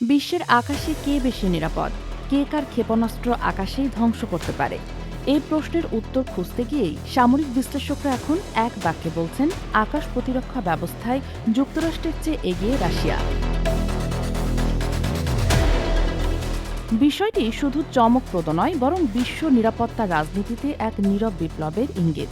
বিশ্বের আকাশে কে বেশি নিরাপদ? কে কার ক্ষেপণাস্ত্র আকাশেই ধ্বংস করতে পারে? এই প্রশ্নের উত্তর খুঁজতে গিয়েই সামরিক বিশ্লেষকরা এখন এক বাক্যে বলছেন, আকাশ প্রতিরক্ষা ব্যবস্থায় যুক্তরাষ্ট্রের চেয়ে এগিয়ে রাশিয়া। বিষয়টি শুধু চমকপ্রদ নয়, বরং বিশ্ব নিরাপত্তা রাজনীতিতে এক নীরব বিপ্লবের ইঙ্গিত।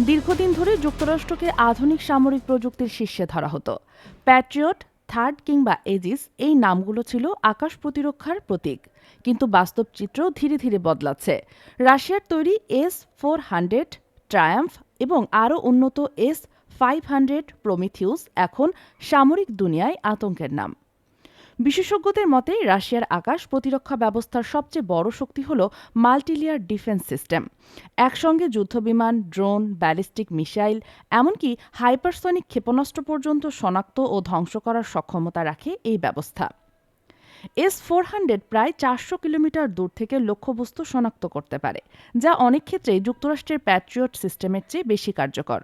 দীর্ঘদিন ধরে যুক্তরাষ্ট্রকে আধুনিক সামরিক প্রযুক্তির শীর্ষে ধরা হতো। প্যাট্রিয়ট থার্ড কিংবা এজিস এই নামগুলো ছিল আকাশ প্রতিরক্ষার প্রতীক। কিন্তু বাস্তব চিত্র ধীরে ধীরে বদলাচ্ছে। রাশিয়ার তৈরি এস ফোর হান্ড্রেড ট্রায়াম্ফ এবং আরও উন্নত এস ফাইভ হান্ড্রেড প্রমিথিউস এখন সামরিক দুনিয়ায় আতঙ্কের নাম। বিশেষজ্ঞদের মতে রাশিয়ার আকাশ প্রতিরক্ষা ব্যবস্থার সবচেয়ে বড় শক্তি হল মাল্টিলিয়ার ডিফেন্স সিস্টেম। একসঙ্গে যুদ্ধবিমান, ড্রোন, ব্যালিস্টিক মিসাইল, এমনকি হাইপারসনিক ক্ষেপণাস্ত্র পর্যন্ত শনাক্ত ও ধ্বংস করার সক্ষমতা রাখে এই ব্যবস্থা। এস ফোর হান্ড্রেড প্রায় চারশো কিলোমিটার দূর থেকে লক্ষ্যবস্তু শনাক্ত করতে পারে, যা অনেক ক্ষেত্রেই যুক্তরাষ্ট্রের প্যাট্রিয়ট সিস্টেমের চেয়ে বেশি কার্যকর।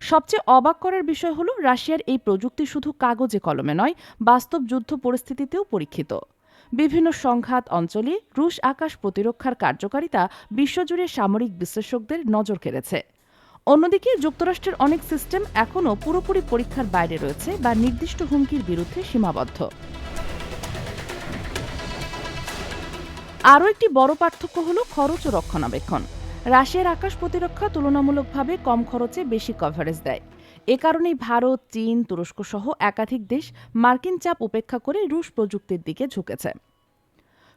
সবচেয়ে অবাক করার বিষয় হলো, রাশিয়ার এই প্রযুক্তি শুধু কাগজে কলমে নয়, বাস্তব যুদ্ধ পরিস্থিতিতেও পরীক্ষিত। বিভিন্ন সংঘাত অঞ্চলে রুশ আকাশ প্রতিরক্ষার কার্যকারিতা বিশ্বজুড়ে সামরিক বিশ্লেষকদের নজর কেড়েছে। অন্যদিকে, যুক্তরাষ্ট্রের অনেক সিস্টেম এখনও পুরোপুরি পরীক্ষার বাইরে রয়েছে বা নির্দিষ্ট হুমকির বিরুদ্ধে সীমাবদ্ধ। আরও একটি বড় পার্থক্য হল খরচ ও রক্ষণাবেক্ষণ। রাশিয়ার আকাশ প্রতিরক্ষা তুলনামূলকভাবে কম খরচে বেশি কভারেজ দেয়। এ কারণেই ভারত, চীন তুরস্ক সহ একাধিক দেশ মার্কিন চাপ উপেক্ষা করে রুশ প্রযুক্তির দিকে ঝুঁকেছে।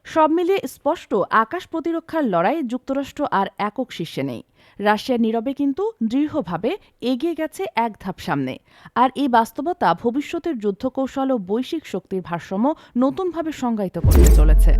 সব মিলিয়ে স্পষ্ট, আকাশ প্রতিরক্ষার লড়াই যুক্তরাষ্ট্র আর একক শীর্ষে নেই। রাশিয়া নীরবে কিন্তু দৃঢ়ভাবে এগিয়ে গেছে এক ধাপ সামনে। আর এই বাস্তবতা ভবিষ্যতের যুদ্ধকৌশল ও বৈশ্বিক শক্তির ভারসাম্য নতুনভাবে সংজ্ঞায়িত করতে চলেছে।